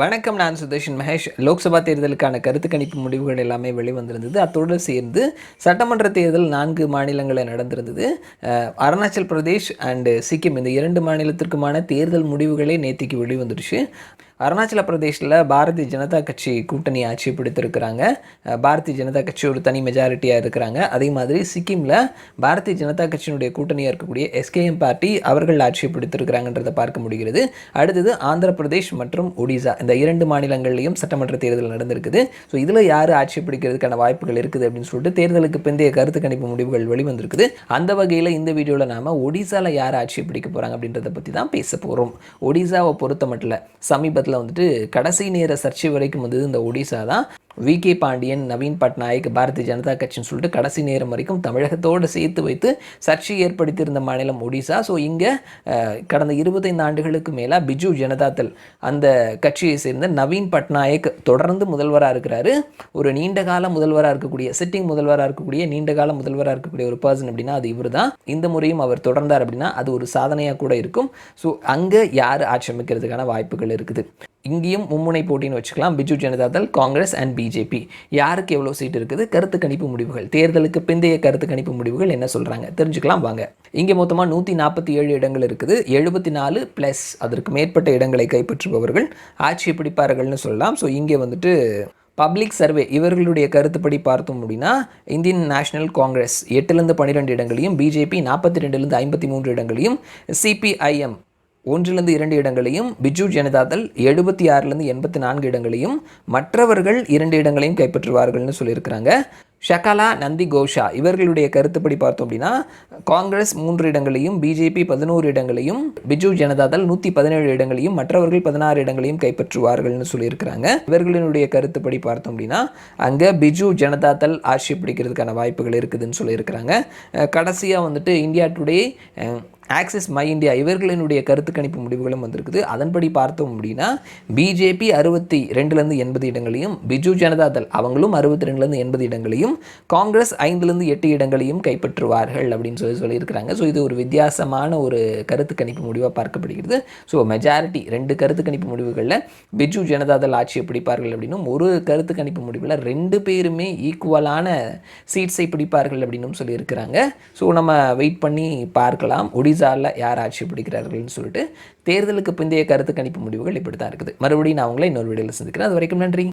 வணக்கம் நான் சுதர்ஷன் மகேஷ். லோக்சபா தேர்தலுக்கான கருத்து கணிப்பு முடிவுகள் எல்லாமே வெளிவந்திருந்தது. அத்தோடு சேர்ந்து சட்டமன்ற தேர்தல் நான்கு மாநிலங்களில் நடந்திருந்தது. அருணாச்சல் பிரதேஷ் அண்டு சிக்கிம் இந்த இரண்டு மாநிலத்திற்குமான தேர்தல் முடிவுகளே நேத்திக்கு வெளிவந்துருச்சு அருணாச்சல பிரதேஷில் பாரதிய ஜனதா கட்சி கூட்டணி ஆட்சி பிடித்திருக்கிறாங்க. பாரதிய ஜனதா கட்சி ஒரு தனி மெஜாரிட்டியாக இருக்கிறாங்க. அதே மாதிரி சிக்கிமில் பாரதிய ஜனதா கட்சியினுடைய கூட்டணியாக இருக்கக்கூடிய எஸ்கேஎம் பார்ட்டி அவர்கள் ஆட்சி பிடித்திருக்கிறாங்கன்றதை பார்க்க முடிகிறது. அடுத்தது ஆந்திர பிரதேஷ் மற்றும் ஒடிசா. இந்த இரண்டு மாநிலங்கள்லையும் சட்டமன்ற தேர்தல் நடந்திருக்குது. ஸோ இதில் யார் ஆட்சி பிடிக்கிறதுக்கான வாய்ப்புகள் இருக்குது அப்படின்னு சொல்லிட்டு தேர்தலுக்கு பிந்தைய கருத்து கணிப்பு முடிவுகள் வெளிவந்திருக்குது. அந்த வகையில் இந்த வீடியோவில் நாம் ஒடிசாவில் யார் ஆட்சி பிடிக்க போகிறாங்க அப்படின்றத பற்றி தான் பேச போகிறோம் ஒடிசாவை பொறுத்த மட்டும் சமீபத்தில் வந்துட்டு கடைசி நேர சர்ச்சை வரைக்கும் வந்தது இந்த ஒடிசா தான் வி. கே. பாண்டியன் நவீன் பட்நாயக் பாரதிய ஜனதா கட்சின்னு சொல்லிட்டு கடைசி நேரம் வரைக்கும் தமிழகத்தோடு சேர்த்து வைத்து சர்ச்சை ஏற்படுத்தியிருந்த மாநிலம் ஒடிசா. ஸோ இங்கே கடந்த இருபத்தைந்து ஆண்டுகளுக்கு மேலே பிஜு ஜனதாதள் அந்த கட்சியை சேர்ந்த நவீன் பட்நாயக் தொடர்ந்து முதல்வராக இருக்கிறாரு. ஒரு நீண்ட கால முதல்வராக இருக்கக்கூடிய சிட்டிங் முதல்வராக இருக்கக்கூடிய நீண்ட கால முதல்வராக இருக்கக்கூடிய ஒரு பர்சன் அப்படின்னா அது இவர் தான் இந்த முறையும் அவர் தொடர்ந்தார் அப்படின்னா அது ஒரு சாதனையாக கூட இருக்கும். ஸோ அங்கே யார் ஆட்சி அமைக்கிறதுக்கான வாய்ப்புகள் இருக்குது? இங்கேயும் மும்முனை போட்டின்னு வச்சுக்கலாம். பிஜு ஜனதாதள் காங்கிரஸ் அண்ட் பிஜேபி யாருக்கு எவ்வளோ சீட் இருக்குது? கருத்து கணிப்பு முடிவுகள். தேர்தலுக்கு பிந்தைய கருத்து கணிப்பு முடிவுகள் என்ன சொல்கிறாங்க தெரிஞ்சுக்கலாம் வாங்க. இங்கே மொத்தமாக நூற்றி நாற்பத்தி ஏழு இடங்கள் இருக்குது. எழுபத்தி நாலு ப்ளஸ் அதற்கு மேற்பட்ட இடங்களை கைப்பற்றுபவர்கள். ஆட்சியை பிடிப்பார்கள்னு சொல்லலாம். ஸோ இங்கே வந்துட்டு பப்ளிக் சர்வே இவர்களுடைய கருத்துப்படி பார்த்தோம் அப்படின்னா இந்தியன் நேஷனல் காங்கிரஸ் எட்டுலேருந்து பன்னிரெண்டு இடங்களையும் பிஜேபி நாற்பத்தி ரெண்டுலேருந்து ஐம்பத்தி மூன்று இடங்களையும் சிபிஐஎம் ஒன்றிலிருந்து இரண்டு இடங்களையும் பிஜு ஜனதாதள் எழுபத்தி ஆறுலேருந்து எண்பத்தி நான்கு இடங்களையும் மற்றவர்கள் இரண்டு இடங்களையும் கைப்பற்றுவார்கள்னு சொல்லியிருக்கிறாங்க. ஷகலா நந்தி கோஷா இவர்களுடைய கருத்துப்படி பார்த்தோம் அப்படின்னா காங்கிரஸ் மூன்று இடங்களையும் பிஜேபி பதினோரு இடங்களையும் பிஜு ஜனதாதள் நூற்றி பதினேழு இடங்களையும் மற்றவர்கள் பதினாறு இடங்களையும் கைப்பற்றுவார்கள்னு சொல்லியிருக்கிறாங்க. இவர்களினுடைய கருத்துப்படி பார்த்தோம் அப்படின்னா அங்கே பிஜு ஜனதாதள் ஆட்சி பிடிக்கிறதுக்கான வாய்ப்புகள் இருக்குதுன்னு சொல்லியிருக்கிறாங்க. கடைசியாக வந்துட்டு India Today Axis My India இவர்களினுடைய கருத்து கணிப்பு முடிவுகளும் வந்திருக்குது. அதன்படி பார்த்தோம் அப்படின்னா பிஜேபி அறுபத்தி ரெண்டுலேருந்து எண்பது இடங்களையும் பிஜு ஜனதாதள் அவங்களும் அறுபத்தி ரெண்டுலேருந்து எண்பது இடங்களையும் காங்கிரஸ் ஐந்துலேருந்து எட்டு இடங்களையும் கைப்பற்றுவார்கள் அப்படின்னு சொல்லி சொல்லியிருக்கிறாங்க. ஸோ இது ஒரு வித்தியாசமான ஒரு கருத்து கணிப்பு முடிவாக பார்க்கப்படுகிறது. ஸோ மெஜாரிட்டி ரெண்டு கருத்து கணிப்பு முடிவுகளில் பிஜு ஜனதாதள் ஆட்சியை பிடிப்பார்கள் அப்படின்னும் ஒரு கருத்து கணிப்பு முடிவில் ரெண்டு பேருமே ஈக்குவலான சீட்ஸை பிடிப்பார்கள் அப்படின்னும் சொல்லியிருக்கிறாங்க. ஸோ நம்ம வெயிட் பண்ணி பார்க்கலாம். ஒடிசா ஒடிசாவில் யார் ஆட்சி பிடிக்கிறார்கள்னு சொல்லிட்டு தேர்தலுக்கு பிந்தைய கருத்து கணிப்பு முடிவுகள் இப்படி தான் இருக்குது. மறுபடியும் நான் உங்களை இன்னொரு வீடியோவில் சந்திக்கிறேன். அது வரைக்கும் நன்றி.